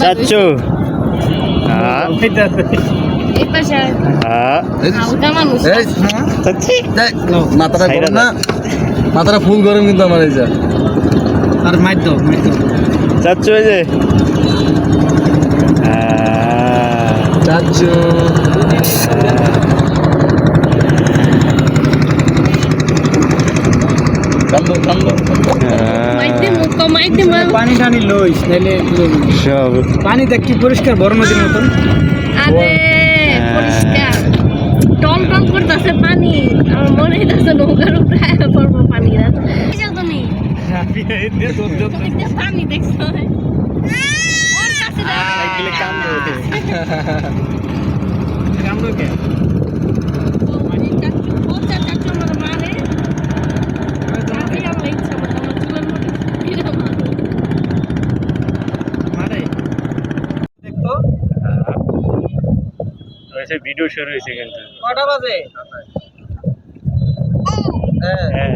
চাচ্ছু হ্যাঁ। হ্যাঁ। দেখ, মাথাটা গরম না? মাথাটা ফুল গরম কিন্তু আমার এই যা। আর চাচ্ছু এই যে? হ্যাঁ। চাচ্ছু কান্দো কান্দো মুখ মাইতে মা পানি টানি লইস নাইলে সব। পানি দেখ কি পরিষ্কার বড় নদীর মতন আরে পরিষ্কার। টল টল করতেছে পানি। আমার মনে হইতাছে নৌকার উপরে পড়ব পানি এই যাও তুমি। তুমি পানি দেখছ? ওর কাছে যাও। কামড়ো হয়েছে ভিডিও শুরু হয়েছে কিন্তু। কটা বাজে? হ্যাঁ হ্যাঁ।